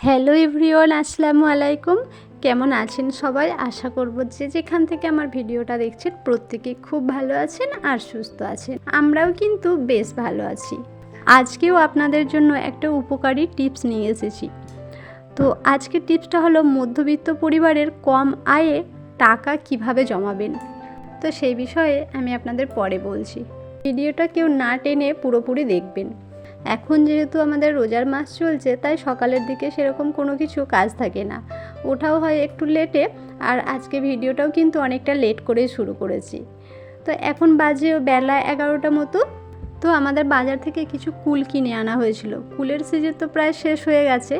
Hello everyone, আসসালামু আলাইকুম। কেমন আছেন সবাই? আশা করব যে যেখান থেকে আমার ভিডিওটা দেখছেন প্রত্যেকে খুব ভালো আছেন আর সুস্থ আছেন। আমরাও কিন্তু বেশ ভালো আছি। আজকেও আপনাদের জন্য একটা উপকারী টিপস নিয়ে এসেছি। তো আজকের টিপসটা হলো, মধ্যবিত্ত পরিবারের কম আয়ে টাকা কীভাবে জমাবেন? তো সেই বিষয়ে আমি আপনাদের পরে বলছি। ভিডিওটা কেউ না টেনে পুরোপুরি দেখবেন। এখন যেহেতু আমাদের রোজার মাস চলছে, তাই সকালের দিকে সেরকম কোনো কিছু কাজ থাকে না। ওঠাও হয় একটু লেটে আর আজকে ভিডিওটাও কিন্তু অনেকটা লেট করে শুরু করেছি। তো এখন বাজে বেলা এগারোটা মতো। তো আমাদের বাজার থেকে কিছু কুল কিনে আনা হয়েছিল। কুলের সিজন তো প্রায় শেষ হয়ে গেছে।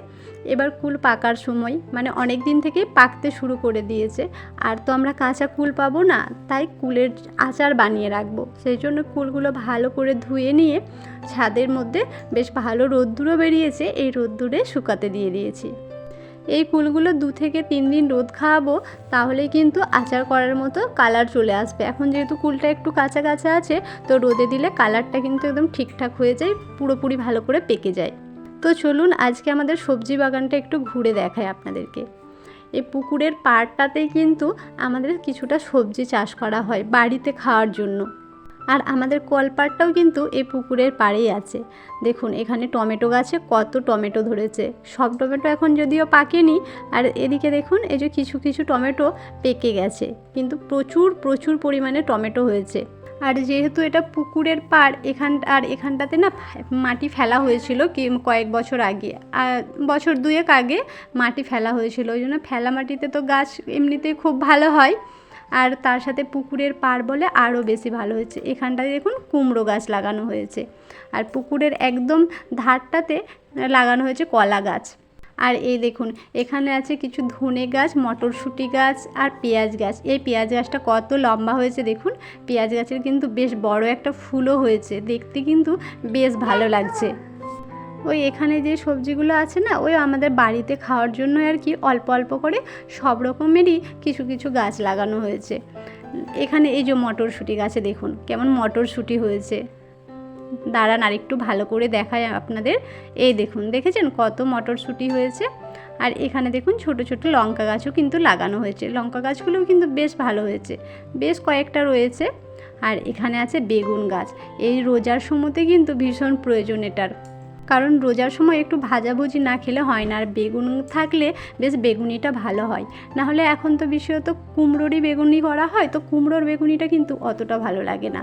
এবার কুল পাকার সময় মানে অনেক দিন থেকেই পাকতে শুরু করে দিয়েছে। আর তো আমরা কাঁচা কুল পাবো না, তাই কুলের আচার বানিয়ে রাখব। সেই জন্য কুলগুলো ভালো করে ধুয়ে নিয়ে ছাদের মধ্যে বেশ ভালো রোদ্দুরও বেরিয়েছে, এই রোদ্দুরে শুকাতে দিয়ে দিয়েছি। এই কুলগুলো দু থেকে তিন দিন রোদ খাওয়াবো, তাহলে কিন্তু আচার করার মতো কালার চলে আসবে। এখন যেহেতু কুলটা একটু কাঁচা কাঁচা আছে, তো রোদে দিলে কালারটা কিন্তু একদম ঠিকঠাক হয়ে যায়, পুরোপুরি ভালো করে পেকে যায়। তো চলুন আজকে আমাদের সবজি বাগানটা একটু ঘুরে দেখায় আপনাদেরকে। এই পুকুরের পাড়টাতেই কিন্তু আমাদের কিছুটা সবজি চাষ করা হয় বাড়িতে খাওয়ার জন্য। আর আমাদের কলপাড়টাও কিন্তু এই পুকুরের পাড়েই আছে। দেখুন, এখানে টমেটো গাছে কত টমেটো ধরেছে। সব টমেটো এখন যদিও পাকেনি, আর এদিকে দেখুন, এই যে কিছু কিছু টমেটো পেকে গেছে। কিন্তু প্রচুর প্রচুর পরিমাণে টমেটো হয়েছে। আর যেহেতু এটা পুকুরের পাড়, এখান, আর এখানটাতে না মাটি ফেলা হয়েছিল কি, কয়েক বছর আগে। আর বছর দুয়েক আগে মাটি ফেলা হয়েছিল। ওই জন্য ফেলা মাটিতে তো গাছ এমনিতেই খুব ভালো হয়। আর তার সাথে পুকুরের পাড় বলে আরও বেশি ভালো হয়েছে। এখানটায় দেখুন কুমড়ো গাছ লাগানো হয়েছে। আর পুকুরের একদম ধারটাতে লাগানো হয়েছে কলা গাছ। আর এই দেখুন, এখানে আছে কিছু ধনে গাছ, মটরশুঁটি গাছ আর পেঁয়াজ গাছ। এই পেঁয়াজ গাছটা কত লম্বা হয়েছে দেখুন। পেঁয়াজ গাছের কিন্তু বেশ বড় একটা ফুলও হয়েছে। দেখতে কিন্তু বেশ ভালো লাগছে। ওই এখানে যে সবজিগুলো আছে না, ওই আমাদের বাড়িতে খাওয়ার জন্য আর কি অল্প অল্প করে সব রকমেরই কিছু কিছু গাছ লাগানো হয়েছে। এখানে এই যে মটরশুঁটি গাছে দেখুন, কেমন মটরশুঁটি হয়েছে। দাঁড়ান আর একটু ভালো করে দেখায় আপনাদের। এই দেখুন, দেখেছেন কত মটরশুঁটি হয়েছে? আর এখানে দেখুন ছোট ছোট লঙ্কা গাছও কিন্তু লাগানো হয়েছে। লঙ্কা গাছগুলোও কিন্তু বেশ ভালো হয়েছে, বেশ কয়েকটা রয়েছে। আর এখানে আছে বেগুন গাছ। এই রোজার সময়তে কিন্তু ভীষণ প্রয়োজন এটার। কারণ রোজার সময় একটু ভাজাভুজি না খেলে হয় না। আর বেগুন থাকলে বেশ বেগুনিটা ভালো হয়। না হলে এখন তো বিশেষত কুমড়োরই বেগুনি করা হয়, তো কুমড়োর বেগুনিটা কিন্তু অতটা ভালো লাগে না।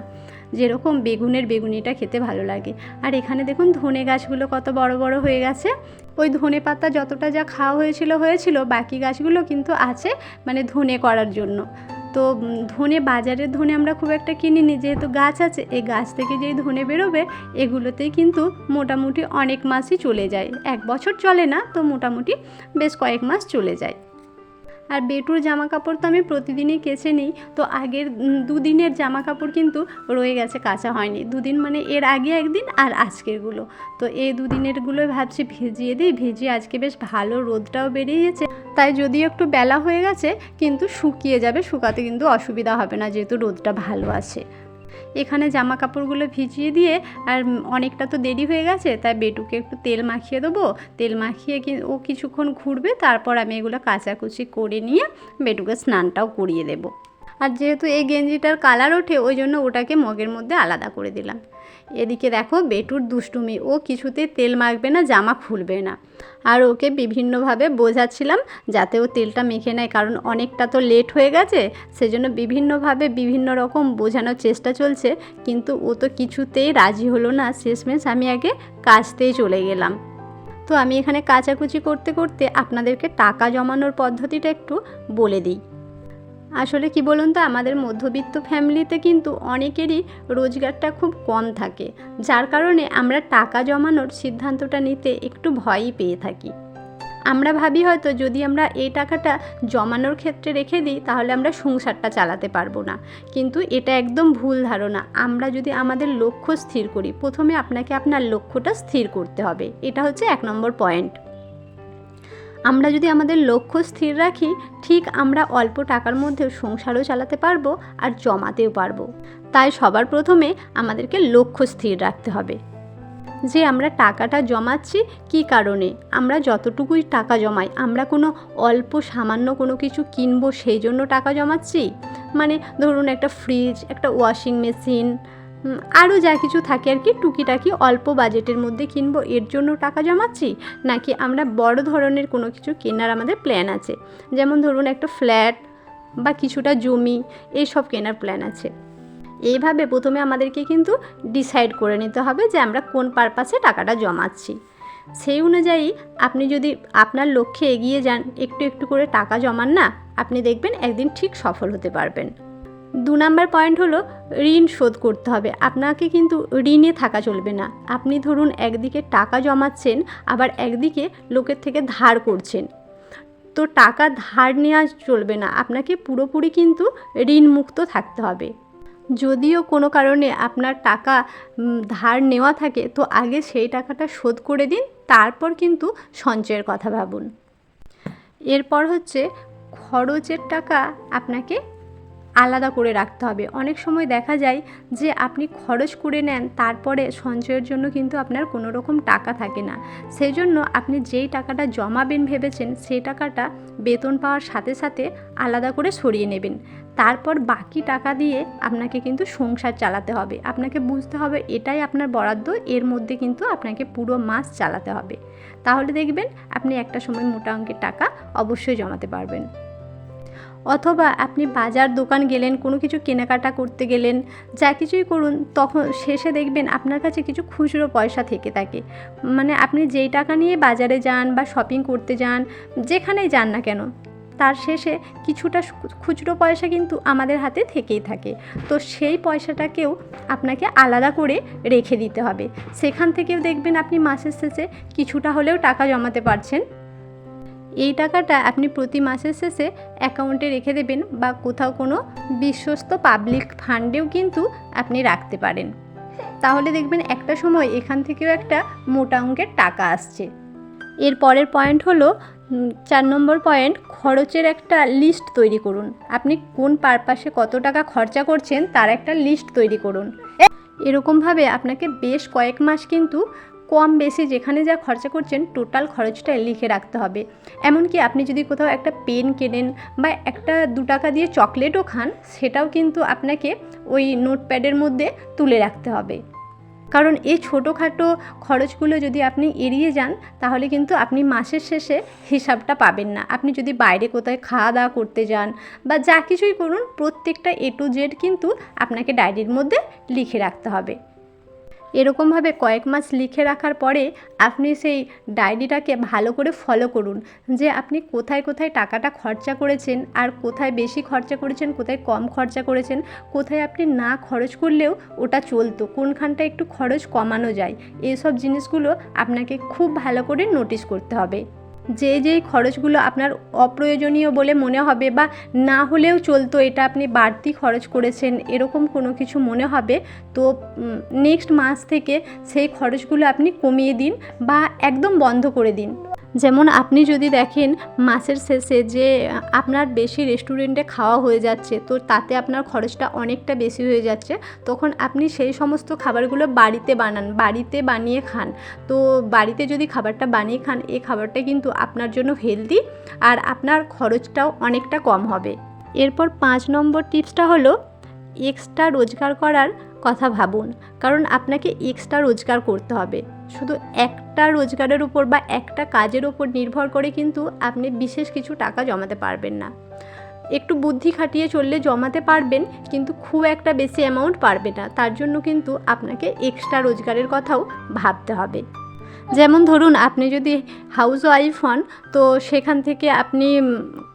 যেরকম বেগুনের বেগুনিটা খেতে ভালো লাগে। আর এখানে দেখুন ধনে গাছগুলো কত বড় বড় হয়ে গেছে। ওই ধনে পাতা যতটা যা খাওয়া হয়েছিল হয়েছিল, বাকি গাছগুলো কিন্তু আছে মানে ধনে করার জন্য। তো ধনে, বাজারের ধনে আমরা খুব একটা কিনিনি। যেহেতু গাছ আছে, এই গাছ থেকে যেই ধনে বেরোবে, এগুলোতেই কিন্তু মোটামুটি অনেক মাসই চলে যায়। এক বছর চলে না, তো মোটামুটি বেশ কয়েক মাস চলে যায়। আর বেটুর জামা কাপড় তো আমি প্রতিদিনই কেচে নিই। তো আগের দুদিনের জামা কাপড় কিন্তু রয়ে গেছে, কাঁচা হয়নি। দুদিন মানে এর আগে একদিন আর আজকেরগুলো। তো এই দুদিনেরগুলোই ভাবছি ভিজিয়ে দিই। ভিজিয়ে আজকে বেশ ভালো রোদটাও বেরিয়েছে। তাই যদি একটু বেলা হয়ে গেছে, কিন্তু শুকিয়ে যাবে, শুকাতে কিন্তু অসুবিধা হবে না, যেহেতু রোদটা ভালো আছে। এখানে জামা কাপড়গুলো ভিজিয়ে দিয়ে, আর অনেকটা তো দেরি হয়ে গেছে, তাই বেটুকে একটু তেল মাখিয়ে দেবো। তেল মাখিয়ে ও কিছুক্ষণ ঘুরবে, তারপর আমি এগুলো কাচাকুচি করে নিয়ে বেটুকে স্নানটাও করিয়ে দেবো। আর যেহেতু এই গেঞ্জিটার কালার ওঠে, ওই জন্য ওটাকে মগের মধ্যে আলাদা করে দিলাম। এদিকে দেখো, বেটুর দুষ্টুমি, ও কিছুতে তেল মাখবে না, জামা খুলবে না। আর ওকে বিভিন্নভাবে বোঝাচ্ছিলাম যাতে ও তেলটা মেখে নেয়, কারণ অনেকটা তো লেট হয়ে গেছে, সেজন্য বিভিন্নভাবে বিভিন্ন রকম বোঝানোর চেষ্টা চলছে, কিন্তু ও তো কিছুতেই রাজি হলো না। শেষমেশ আমি আগে কাচতেই চলে গেলাম। তো আমি এখানে কাচাকুচি করতে করতে আপনাদেরকে টাকা জমানোর পদ্ধতিটা একটু বলে দিই। আসলে কি বলুন তো, আমাদের মধ্যবিত্ত ফ্যামিলিতে কিন্তু অনেকেরই রোজগারটা খুব কম থাকে, যার কারণে আমরা টাকা জমানোর সিদ্ধান্তটা নিতে একটু ভয়ই পেয়ে থাকি। আমরা ভাবি হয়তো যদি আমরা এই টাকাটা জমানোর ক্ষেত্রে রেখে দিই, তাহলে আমরা সংসারটা চালাতে পারব না। কিন্তু এটা একদম ভুল ধারণা। আমরা যদি আমাদের লক্ষ্য স্থির করি, প্রথমে আপনাকে আপনার লক্ষ্যটা স্থির করতে হবে। এটা হচ্ছে এক নম্বর পয়েন্ট। আমরা যদি আমাদের লক্ষ্য স্থির রাখি, ঠিক আমরা অল্প টাকার মধ্যেও সংসারও চালাতে পারব আর জমাতেও পারব। তাই সবার প্রথমে আমাদেরকে লক্ষ্য স্থির রাখতে হবে। যে আমরা টাকাটা জমাচ্ছি, কি কারণে? আমরা যতটুকুই টাকা জমাই, আমরা কোনো অল্প সামান্য কোনো কিছু কিনবো সেই জন্য টাকা জমাচ্ছি? মানে ধরুন একটা ফ্রিজ একটা ওয়াশিং মেশিন আরও যা কিছু থাকে আর কি, টুকিটাকি অল্প বাজেটের মধ্যে কিনবো। এর জন্য টাকা জমাচ্ছি? নাকি আমরা বড় ধরনের কোনো কিছু কেনার আমাদের প্ল্যান আছে? যেমন ধরুন একটা ফ্ল্যাট বা কিছুটা জমি এইসব কেনার প্ল্যান আছে। এইভাবে প্রথমে আমাদেরকে কিন্তু ডিসাইড করে নিতে হবে যে আমরা কোন পারপাসে টাকাটা জমাচ্ছি। সেই অনুযায়ী আপনি যদি আপনার লক্ষ্যে এগিয়ে যান, একটু একটু করে টাকা জমান না, আপনি দেখবেন একদিন ঠিক সফল হতে পারবেন। দু নাম্বার পয়েন্ট হলো ঋণ শোধ করতে হবে। আপনাকে কিন্তু ঋণে থাকা চলবে না। আপনি ধরুন একদিকে টাকা জমাচ্ছেন, আবার একদিকে লোকের থেকে ধার করছেন। তো টাকা ধার নেওয়া চলবে না। আপনাকে পুরোপুরি কিন্তু ঋণ মুক্ত থাকতে হবে। যদিও কোনো কারণে আপনার টাকা ধার নেওয়া থাকে, তো আগে সেই টাকাটা শোধ করে দিন, তারপর কিন্তু সঞ্চয়ের কথা ভাবুন। এরপর হচ্ছে খরচের টাকা আপনাকে আলাদা করে রাখতে হবে। অনেক সময় দেখা যায় যে আপনি খরচ করে নেন, তারপরে সঞ্চয়ের জন্য কিন্তু আপনার কোনো রকম টাকা থাকে না। সেই জন্য আপনি যেই টাকাটা জমাবেন ভেবেছেন, সেই টাকাটা বেতন পাওয়ার সাথে সাথে আলাদা করে সরিয়ে নেবেন। তারপর বাকি টাকা দিয়ে আপনাকে কিন্তু সংসার চালাতে হবে। আপনাকে বুঝতে হবে এটাই আপনার বরাদ্দ, এর মধ্যে কিন্তু আপনাকে পুরো মাস চালাতে হবে। তাহলে দেখবেন আপনি একটা সময় মোটা অঙ্কের টাকা অবশ্যই জমাতে পারবেন। অথবা আপনি বাজার দোকান গেলেন, কোনো কিছু কেনাকাটা করতে গেলেন, যা কিছুই করুন, তখন শেষে দেখবেন আপনার কাছে কিছু খুচরো পয়সা থেকে থাকে। মানে আপনি যেই টাকা নিয়ে বাজারে যান বা শপিং করতে যান, যেখানেই যান না কেন, তার শেষে কিছুটা খুচরো পয়সা কিন্তু আমাদের হাতে থেকেই থাকে। তো সেই পয়সাটাকেও আপনাকে আলাদা করে রেখে দিতে হবে। সেখান থেকেও দেখবেন আপনি মাসের শেষে কিছুটা হলেও টাকা জমাতে পারছেন। এই টাকাটা আপনি প্রতি মাসের শেষে অ্যাকাউন্টে রেখে দেবেন বা কোথাও কোনো বিশ্বস্ত পাবলিক ফান্ডেও কিন্তু আপনি রাখতে পারেন। তাহলে দেখবেন একটা সময় এখান থেকেও একটা মোটা অঙ্কের টাকা আসছে। এর পরের পয়েন্ট হলো চার নম্বর পয়েন্ট, খরচের একটা লিস্ট তৈরি করুন। আপনি কোন পারপাসে কত টাকা খরচা করছেন তার একটা লিস্ট তৈরি করুন। এরকমভাবে আপনাকে বেশ কয়েক মাস কিন্তু কম বেশি যেখানে যা খরচা করছেন টোটাল খরচটা লিখে রাখতে হবে। এমনকি আপনি যদি কোথাও একটা পেন কেনেন বা একটা দু টাকা দিয়ে চকলেটও খান, সেটাও কিন্তু আপনাকে ওই নোটপ্যাডের মধ্যে তুলে রাখতে হবে। কারণ এই ছোটোখাটো খরচগুলো যদি আপনি এড়িয়ে যান, তাহলে কিন্তু আপনি মাসের শেষে হিসাবটা পাবেন না। আপনি যদি বাইরে কোথায় খাওয়া দাওয়া করতে যান বা যা কিছুই করুন, প্রত্যেকটা এ টু জেড কিন্তু আপনাকে ডায়েরির মধ্যে লিখে রাখতে হবে। এরকমভাবে কয়েক মাস লিখে রাখার পরে আপনি সেই ডায়েরিটাকে ভালো করে ফলো করুন। যে আপনি কোথায় কোথায় টাকাটা খরচা করেছেন, আর কোথায় বেশি খরচা করেছেন, কোথায় কম খরচা করেছেন, কোথায় আপনি না খরচ করলেও ওটা চলতো, কোনখানটা একটু খরচ কমানো যায়। এসব জিনিসগুলো আপনাকে খুব ভালো করে নোটিশ করতে হবে। যে যেই খরচগুলো আপনার অপ্রয়োজনীয় বলে মনে হবে বা না হলেও চলতো, এটা আপনি বাড়তি খরচ করেছেন, এরকম কোনো কিছু মনে হবে, তো নেক্সট মাস থেকে সেই খরচগুলো আপনি কমিয়ে দিন বা একদম বন্ধ করে দিন। যেমন আপনি যদি দেখেন মাসের শেষে যে আপনার বেশি রেস্টুরেন্টে খাওয়া হয়ে যাচ্ছে, তো তাতে আপনার খরচটা অনেকটা বেশি হয়ে যাচ্ছে, তখন আপনি সেই সমস্ত খাবারগুলো বাড়িতে বানান, বাড়িতে বানিয়ে খান। তো বাড়িতে যদি খাবারটা বানিয়ে খান, এই খাবারটা কিন্তু আপনার জন্য হেলদি আর আপনার খরচটাও অনেকটা কম হবে। এরপর পাঁচ নম্বর টিপসটা হলো এক্সট্রা রোজগার করার কথা ভাবুন, কারণ আপনাকে এক্সট্রা রোজগার করতে হবে। শুধু একটা রোজগারের উপর বা একটা কাজের উপর নির্ভর করে কিন্তু আপনি বিশেষ কিছু টাকা জমাতে পারবেন না। একটু বুদ্ধি খাটিয়ে চললে জমাতে পারবেন, কিন্তু খুব একটা বেশি অ্যামাউন্ট পারবে না। তার জন্য কিন্তু আপনাকে এক্সট্রা রোজগারের কথাও ভাবতে হবে। যেমন ধরুন, আপনি যদি হাউস ওয়াইফ হন, তো সেখান থেকে আপনি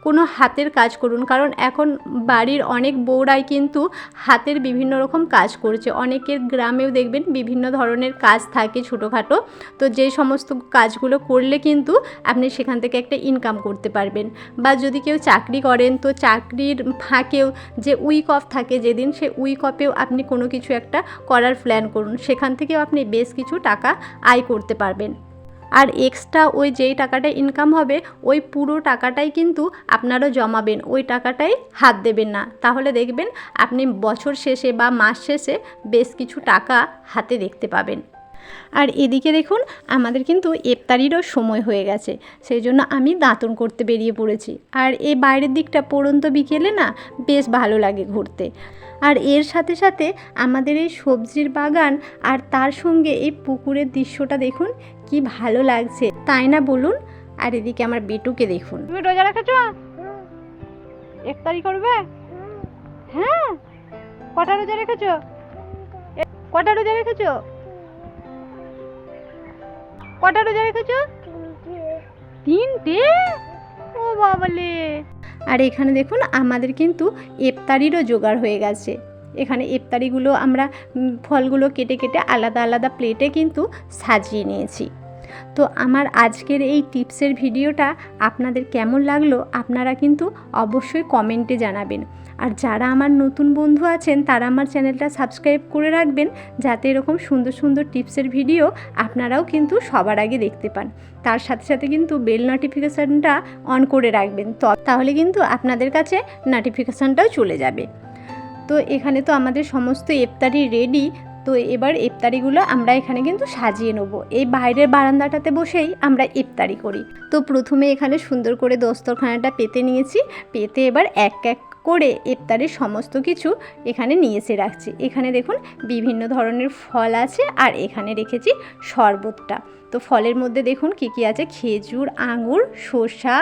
কোনো হাতের কাজ করুন। কারণ এখন বাড়ির অনেক বউরাই কিন্তু হাতের বিভিন্ন রকম কাজ করছে। অনেকের গ্রামেও দেখবেন বিভিন্ন ধরনের কাজ থাকে ছোটোখাটো। তো যে সমস্ত কাজগুলো করলে কিন্তু আপনি সেখান থেকে একটা ইনকাম করতে পারবেন। বা যদি কেউ চাকরি করেন, তো চাকরির ফাঁকেও যে উইক অফ থাকে যেদিন, সে উইক অফেও আপনি কোনো কিছু একটা করার প্ল্যান করুন। সেখান থেকেও আপনি বেশ কিছু টাকা আয় করতে পারবেন। আর এক্সট্রা ওই যেই টাকাটা ইনকাম হবে, ওই পুরো টাকাটাই কিন্তু আপনারও জমাবেন। ওই টাকাটাই হাত দেবেন না। তাহলে দেখবেন আপনি বছর শেষে বা মাস শেষে বেশ কিছু টাকা হাতে দেখতে পাবেন। আর এদিকে দেখুন, আমাদের কিন্তু ইফতারিরও সময় হয়ে গেছে। সেই জন্য আমি দাঁতন করতে বেরিয়ে পড়েছি। আর এই বাইরের দিকটা পড়ন্ত বিকেলে না বেশ ভালো লাগে ঘুরতে। আর এর সাথে সাথে আমাদের এই সবজির বাগান আর তার সঙ্গে এই পুকুরের দৃশ্যটা দেখুন, কি ভালো লাগছে। তাই না বলুন? আর এদিকে আমার বেটুকে দেখুন। তুমি রোজা রেখেছো? ইফতারি করবে? হ্যাঁ? কটা রোজা রেখেছো? কটা রোজা রেখেছো? কটা রোজা রেখেছো? তিনটে? ও বাবালে! আর এখানে দেখুন আমাদের কিন্তু ইফতারিরও জোগাড় হয়ে গেছে। এখানে ইফতারিগুলো আমরা ফলগুলো কেটে কেটে আলাদা আলাদা প্লেটে কিন্তু সাজিয়ে নিয়েছি। তো আমার আজকের এই টিপসের ভিডিওটা আপনাদের কেমন লাগল আপনারা কিন্তু অবশ্যই কমেন্টে জানাবেন। আর যারা আমার নতুন বন্ধু আছেন, তারা আমার চ্যানেলটা সাবস্ক্রাইব করে রাখবেন যাতে এরকম সুন্দর সুন্দর টিপসের ভিডিও আপনারাও কিন্তু সবার আগে দেখতে পান। তার সাথে সাথে কিন্তু বেল নোটিফিকেশানটা অন করে রাখবেন। তো, তাহলে কিন্তু আপনাদের কাছে নোটিফিকেশানটাও চলে যাবে। তো এখানে তো আমাদের সমস্ত ইফতারি রেডি তো এবার ইফতারিগুলো আমরা এখানে কিন্তু সাজিয়ে নেব। এই বাইরের বারান্দাটাতে বসেই আমরা ইফতারি করি। তো প্রথমে এখানে সুন্দর করে দস্তরখানাটা পেতে নিয়েছি। পেতে এবার এক এক করে ইফতারির সমস্ত কিছু এখানে নিয়ে এসে রাখছি। এখানে দেখুন বিভিন্ন ধরনের ফল আছে আর এখানে রেখেছি শরবতটা। তো ফলের মধ্যে দেখুন কী কী আছে? খেজুর, আঙুর, শসা,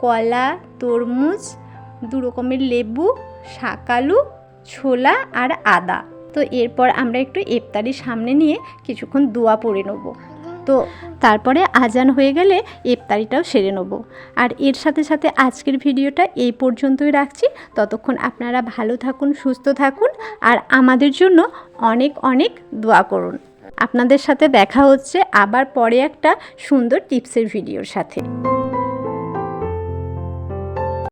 কলা, তরমুজ দু রকমের লেবু শাকালু ছোলা আর আদা। তো এরপর আমরা একটু ইফতারি সামনে নিয়ে কিছুক্ষণ দোয়া পড়ে নেব। তো তারপরে আজান হয়ে গেলে ইফতারিটাও সেরে নেব। আর এর সাথে সাথে আজকের ভিডিওটা এই পর্যন্তই রাখছি। ততক্ষণ আপনারা ভালো থাকুন, সুস্থ থাকুন আর আমাদের জন্য অনেক অনেক দোয়া করুন। আপনাদের সাথে দেখা হচ্ছে আবার পরে একটা সুন্দর টিপসের ভিডিওর সাথে।